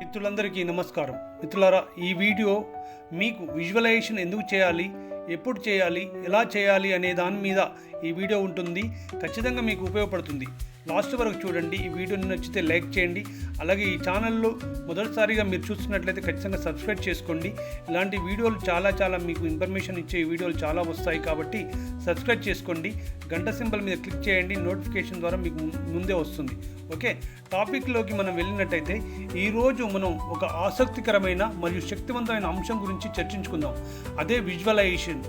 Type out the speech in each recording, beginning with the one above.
మిత్రులందరికీ నమస్కారం. మిత్రులారా ఈ వీడియో మీకు విజువలైజేషన్ ఎందుకు చేయాలి ఎప్పుడు చేయాలి ఎలా చేయాలి అనే దాని మీద ఈ వీడియో ఉంటుంది. ఖచ్చితంగా మీకు ఉపయోగపడుతుంది. లాస్ట్ వరకు చూడండి. ఈ వీడియో నచ్చితే లైక్ చేయండి. అలాగే ఈ ఛానల్లో మొదటిసారిగా మీరు చూస్తున్నట్లయితే ఖచ్చితంగా సబ్స్క్రైబ్ చేసుకోండి. ఇలాంటి వీడియోలు చాలా చాలా మీకు ఇన్ఫర్మేషన్ ఇచ్చే వీడియోలు చాలా వస్తాయి కాబట్టి సబ్స్క్రైబ్ చేసుకోండి. గంట సింబల్ మీద క్లిక్ చేయండి. నోటిఫికేషన్ ద్వారా మీకు ముందే వస్తుంది. ఓకే? టాపిక్లోకి మనం వెళ్ళినట్టయితే ఈరోజు మనం ఒక ఆసక్తికరమైన మరియు శక్తివంతమైన అంశం గురించి చర్చించుకుందాం. అదే విజువలైజేషన్.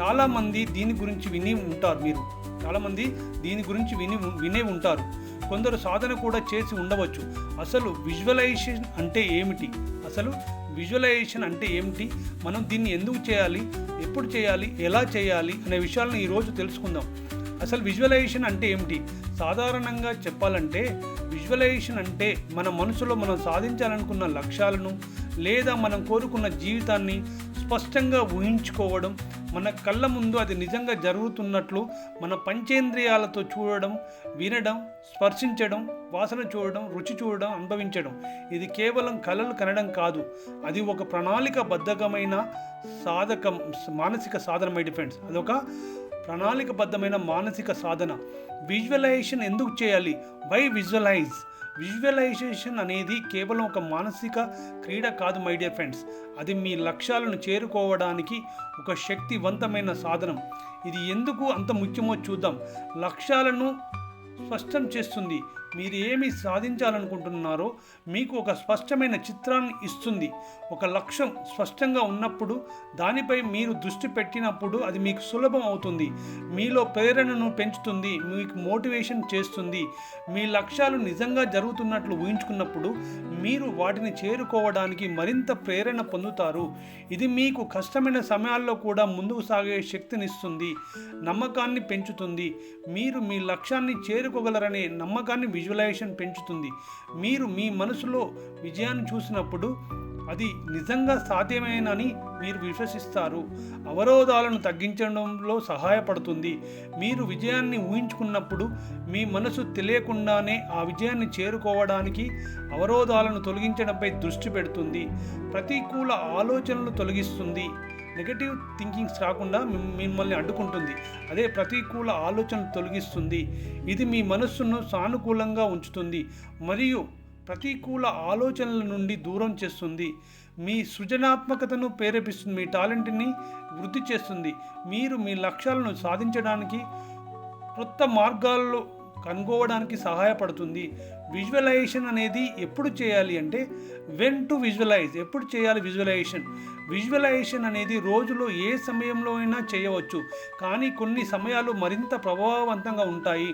చాలామంది దీని గురించి విని ఉంటారు మీరు. చాలామంది దీని గురించి విని వినే ఉంటారు. కొందరు సాధన కూడా చేసి ఉండవచ్చు. అసలు విజువలైజేషన్ అంటే ఏమిటి? అసలు విజువలైజేషన్ అంటే ఏమిటి? మనం దీన్ని ఎందుకు చేయాలి? ఎప్పుడు చేయాలి? ఎలా చేయాలి? అనే విషయాలను ఈరోజు తెలుసుకుందాం. అసలు విజువలైజేషన్ అంటే ఏమిటి? సాధారణంగా చెప్పాలంటే విజువలైజేషన్ అంటే మన మనసులో మనం సాధించాలనుకున్న లక్ష్యాలను లేదా మనం కోరుకున్న జీవితాన్ని స్పష్టంగా ఊహించుకోవడం మన కళ్ళ ముందు అది నిజంగా జరుగుతున్నట్లు మన పంచేంద్రియాలతో చూడడం వినడం స్పర్శించడం వాసన చూడడం రుచి చూడడం అనుభవించడం. ఇది కేవలం కళలు కనడం కాదు. అది ఒక ప్రణాళికబద్ధకమైన సాధకం మానసిక సాధన మై డిఫెండ్స్ అదొక ప్రణాళికబద్ధమైన మానసిక సాధన. విజువలైజేషన్ ఎందుకు చేయాలి? వై విజువలైజ్ విజువలైజేషన్ అనేది కేవలం ఒక మానసిక క్రీడ కాదు మై డియర్ ఫ్రెండ్స్. అది మీ లక్ష్యాలను చేరుకోవడానికి ఒక శక్తివంతమైన సాధనం. ఇది ఎందుకు అంత ముఖ్యమో చూద్దాం. లక్ష్యాలను స్పష్టం చేస్తుంది. మీరు ఏమి సాధించాలనుకుంటున్నారో మీకు ఒక స్పష్టమైన చిత్రాన్ని ఇస్తుంది. ఒక లక్ష్యం స్పష్టంగా ఉన్నప్పుడు దానిపై మీరు దృష్టి పెట్టినప్పుడు అది మీకు సులభం అవుతుంది. మీలో ప్రేరణను పెంచుతుంది మీకు మోటివేషన్ చేస్తుంది. మీ లక్ష్యాలు నిజంగా జరుగుతున్నట్లు ఊహించుకున్నప్పుడు మీరు వాటిని చేరుకోవడానికి మరింత ప్రేరణ పొందుతారు. ఇది మీకు కష్టమైన సమయాల్లో కూడా ముందుకు సాగే శక్తినిస్తుంది నమ్మకాన్ని పెంచుతుంది. మీరు మీ లక్ష్యాన్ని చేరుకోగలరనే నమ్మకాన్ని విజువలైజేషన్ పెంచుతుంది. మీరు మీ మనసులో విజయాన్ని చూసినప్పుడు అది నిజంగా సాధ్యమేనని మీరు విశ్వసిస్తారు. అవరోధాలను తగ్గించడంలో సహాయపడుతుంది. మీరు విజయాన్ని ఊహించుకున్నప్పుడు మీ మనసు తెలియకుండానే ఆ విజయాన్ని చేరుకోవడానికి అవరోధాలను తొలగించడంపై దృష్టి పెడుతుంది. ప్రతికూల ఆలోచనలు తొలగిస్తుంది. నెగటివ్ థింకింగ్స్ రాకుండా మిమ్మల్ని అడ్డుకుంటుంది. అదే ప్రతికూల ఆలోచన తొలగిస్తుంది. ఇది మీ మనస్సును సానుకూలంగా ఉంచుతుంది మరియు ప్రతికూల ఆలోచనల నుండి దూరం చేస్తుంది. మీ సృజనాత్మకతను ప్రేరేపిస్తుంది. మీ టాలెంట్ని వృద్ధి చేస్తుంది. మీరు మీ లక్ష్యాలను సాధించడానికి కొత్త మార్గాల్లో కనుగోవడానికి సహాయపడుతుంది. విజువలైజేషన్ అనేది ఎప్పుడు చేయాలి అంటే వెన్ టు విజువలైజ్ ఎప్పుడు చేయాలి విజువలైజేషన్ విజువలైజేషన్ అనేది రోజులో ఏ సమయంలో అయినా చేయవచ్చు. కానీ కొన్ని సమయాలు మరింత ప్రభావవంతంగా ఉంటాయి.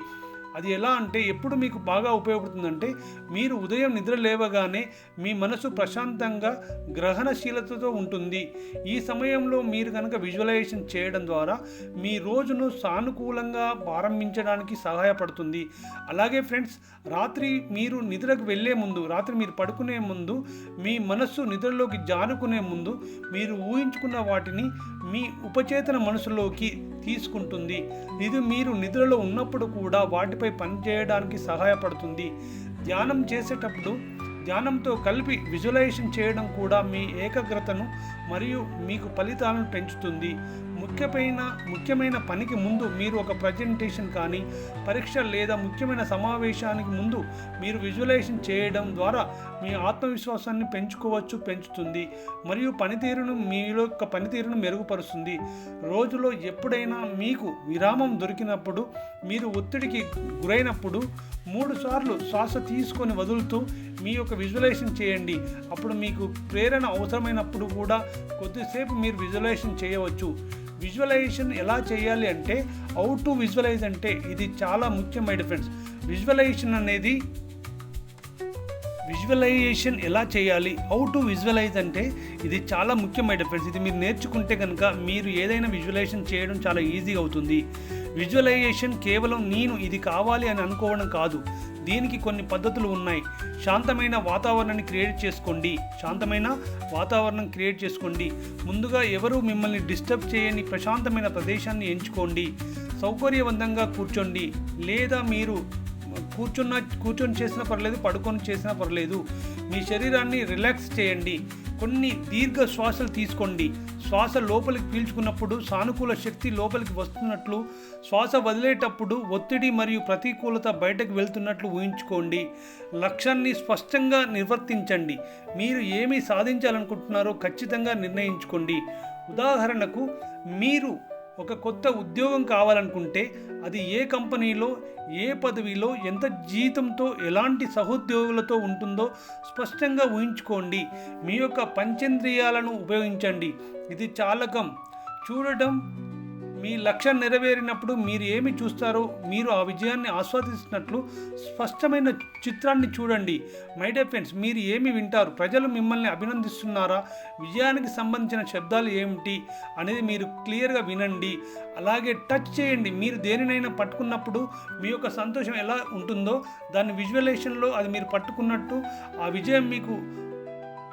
అది ఎలా అంటే ఎప్పుడు మీకు బాగా ఉపయోగపడుతుందంటే మీరు ఉదయం నిద్ర లేవగానే మీ మనసు ప్రశాంతంగా గ్రహణశీలతతో ఉంటుంది. ఈ సమయంలో మీరు కనుక విజువలైజేషన్ చేయడం ద్వారా మీ రోజును సానుకూలంగా ప్రారంభించడానికి సహాయపడుతుంది. అలాగే ఫ్రెండ్స్ రాత్రి మీరు నిద్రకు వెళ్ళే ముందు రాత్రి మీరు పడుకునే ముందు మీ మనస్సు నిద్రలోకి జారుకునే ముందు మీరు ఊహించుకున్న వాటిని మీ ఉపచేతన మనసులోకి తీసుకుంటుంది. ఇది మీరు నిద్రలో ఉన్నప్పుడు కూడా వాటిపై పనిచేయడానికి సహాయపడుతుంది. ధ్యానం చేసేటప్పుడు ధ్యానంతో కలిపి విజువలైజేషన్ చేయడం కూడా మీ ఏకాగ్రతను మరియు మీకు ఫలితాలను పెంచుతుంది. ముఖ్యమైన ముఖ్యమైన పనికి ముందు మీరు ఒక ప్రజెంటేషన్ కానీ పరీక్ష లేదా ముఖ్యమైన సమావేశానికి ముందు మీరు విజువలైజేషన్ చేయడం ద్వారా మీ ఆత్మవిశ్వాసాన్ని పెంచుకోవచ్చు పెంచుతుంది. మరియు పనితీరును మీ యొక్క పనితీరును మెరుగుపరుస్తుంది. రోజులో ఎప్పుడైనా మీకు విరామం దొరికినప్పుడు మీరు ఒత్తిడికి గురైనప్పుడు మూడు సార్లు శ్వాస తీసుకొని వదులుతూ మీ యొక్క విజువలైజేషన్ చేయండి. అప్పుడు మీకు ప్రేరణ అవసరమైనప్పుడు కూడా కొద్దిసేపు మీరు విజువలైజేషన్ చేయవచ్చు. విజువలైజేషన్ ఎలా చేయాలి అంటే హౌ టు విజువలైజ్ అంటే ఇది చాలా ముఖ్యమైన ఫ్రెండ్స్ విజువలైజేషన్ అనేది విజువలైజేషన్ ఎలా చేయాలి? హౌ టు విజువలైజ్ అంటే ఇది చాలా ముఖ్యమైన ఫ్రెండ్స్ ఇది మీరు నేర్చుకుంటే కనుక మీరు ఏదైనా విజువలైజేషన్ చేయడం చాలా ఈజీగా అవుతుంది. విజువలైజేషన్ కేవలం నేను ఇది కావాలి అని అనుకోవడం కాదు. దీనికి కొన్ని పద్ధతులు ఉన్నాయి. శాంతమైన వాతావరణాన్ని క్రియేట్ చేసుకోండి. శాంతమైన వాతావరణం క్రియేట్ చేసుకోండి. ముందుగా ఎవరు మిమ్మల్ని డిస్టర్బ్ చేయని ప్రశాంతమైన ప్రదేశాన్ని ఎంచుకోండి. సౌకర్యవంతంగా కూర్చోండి. లేదా మీరు కూర్చున్న కూర్చొని చేసినా పర్లేదు పడుకొని చేసినా పర్లేదు. మీ శరీరాన్ని రిలాక్స్ చేయండి. కొన్ని దీర్ఘ శ్వాసలు తీసుకోండి. శ్వాస లోపలికి పీల్చుకున్నప్పుడు సానుకూల శక్తి లోపలికి వస్తున్నట్లు శ్వాస వదిలేటప్పుడు ఒత్తిడి మరియు ప్రతికూలత బయటకు వెళ్తున్నట్లు ఊహించుకోండి. లక్ష్యాన్ని స్పష్టంగా నిర్వర్తించండి. మీరు ఏమి సాధించాలనుకుంటున్నారో ఖచ్చితంగా నిర్ణయించుకోండి. ఉదాహరణకు మీరు ఒక కొత్త ఉద్యోగం కావాలనుకుంటే అది ఏ కంపెనీలో ఏ పదవిలో ఎంత జీతంతో ఎలాంటి సహోద్యోగులతో ఉంటుందో స్పష్టంగా ఊహించుకోండి. మీ యొక్క పంచేంద్రియాలను ఉపయోగించండి. ఇది చాలకం. చూడటం మీ లక్ష్యం నెరవేరినప్పుడు మీరు ఏమి చూస్తారో మీరు ఆ విజయాన్ని ఆస్వాదిస్తున్నట్లు స్పష్టమైన చిత్రాన్ని చూడండి. మై డే ఫ్రెండ్స్ మీరు ఏమి వింటారు? ప్రజలు మిమ్మల్ని అభినందిస్తున్నారా? విజయానికి సంబంధించిన శబ్దాలు ఏమిటి? అనేది మీరు క్లియర్గా వినండి. అలాగే టచ్ చేయండి. మీరు దేనినైనా పట్టుకున్నప్పుడు మీ యొక్క సంతోషం ఎలా ఉంటుందో దాని విజువలైజేషన్లో అది మీరు పట్టుకున్నట్టు ఆ విజయం మీకు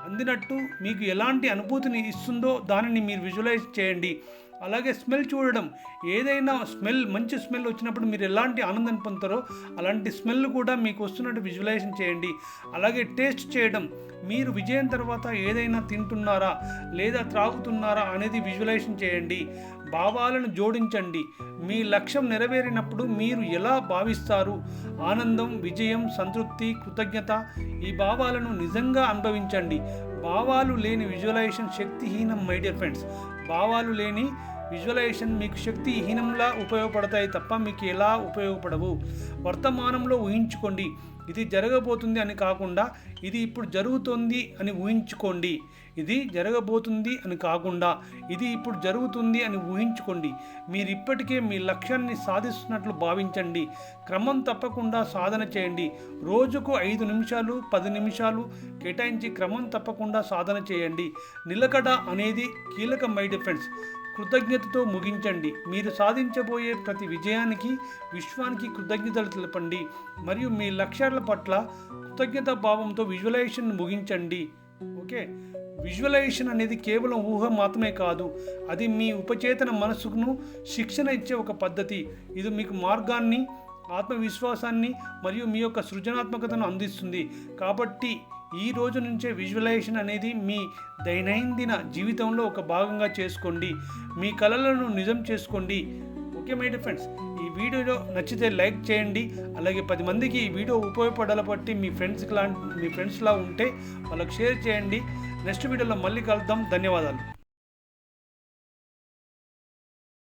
అందినట్టు మీకు ఎలాంటి అనుభూతిని ఇస్తుందో దానిని మీరు విజువలైజ్ చేయండి. అలాగే స్మెల్ చూడడం. ఏదైనా స్మెల్ మంచి స్మెల్ వచ్చినప్పుడు మీరు ఎలాంటి ఆనందాన్ని పొందుతారో అలాంటి స్మెల్ కూడా మీకు వస్తున్నట్టు విజువలైజేషన్ చేయండి. అలాగే టేస్ట్ చేయడం. మీరు విజయం తర్వాత ఏదైనా తింటున్నారా లేదా త్రాగుతున్నారా అనేది విజువలైజేషన్ చేయండి. భావాలను జోడించండి. మీ లక్ష్యం నెరవేరినప్పుడు మీరు ఎలా భావిస్తారు? ఆనందం విజయం సంతృప్తి కృతజ్ఞత ఈ భావాలను నిజంగా అనుభవించండి. భావాలు లేని విజువలైజేషన్ శక్తిహీనం మై డియర్ ఫ్రెండ్స్ భావాలు లేని విజువలైజేషన్ మీకు శక్తిహీనంలా ఉపయోగపడతాయి తప్ప మీకు ఎలా ఉపయోగపడవు? వర్తమానంలో ఊహించుకోండి. ఇది జరగబోతుంది అని కాకుండా ఇది ఇప్పుడు జరుగుతుంది అని ఊహించుకోండి. ఇది జరగబోతుంది అని కాకుండా ఇది ఇప్పుడు జరుగుతుంది అని ఊహించుకోండి. మీరు ఇప్పటికే మీ లక్ష్యాన్ని సాధిస్తున్నట్లు భావించండి. క్రమం తప్పకుండా సాధన చేయండి. రోజుకు ఐదు నిమిషాలు పది నిమిషాలు కేటాయించి క్రమం తప్పకుండా సాధన చేయండి. నిలకడ అనేది కీలక మై డిఫెన్స్ కృతజ్ఞతతో ముగించండి. మీరు సాధించబోయే ప్రతి విజయానికి విశ్వానికి కృతజ్ఞతలు తెలపండి. మరియు మీ లక్ష్యాల పట్ల కృతజ్ఞత భావంతో విజువలైజేషన్ ముగించండి. ఓకే? విజువలైజేషన్ అనేది కేవలం ఊహ మాత్రమే కాదు. అది మీ ఉపచేతన మనసును శిక్షణ ఇచ్చే ఒక పద్ధతి. ఇది మీకు మార్గాన్ని ఆత్మవిశ్వాసాన్ని మరియు మీ యొక్క సృజనాత్మకతను అందిస్తుంది. కాబట్టి ఈ రోజు నుంచే విజువలైజేషన్ అనేది మీ దైనందిన జీవితంలో ఒక భాగంగా చేసుకోండి. మీ కళలను నిజం చేసుకోండి. ఓకే మై ఫ్రెండ్స్ ఈ వీడియో నచ్చితే లైక్ చేయండి. అలాగే పది మందికి ఈ వీడియో ఉపయోగపడాల బట్టి మీ ఫ్రెండ్స్కి లాంటి మీ ఫ్రెండ్స్లా ఉంటే వాళ్ళకి షేర్ చేయండి. నెక్స్ట్ వీడియోలో మళ్ళీ కలుద్దాం. ధన్యవాదాలు.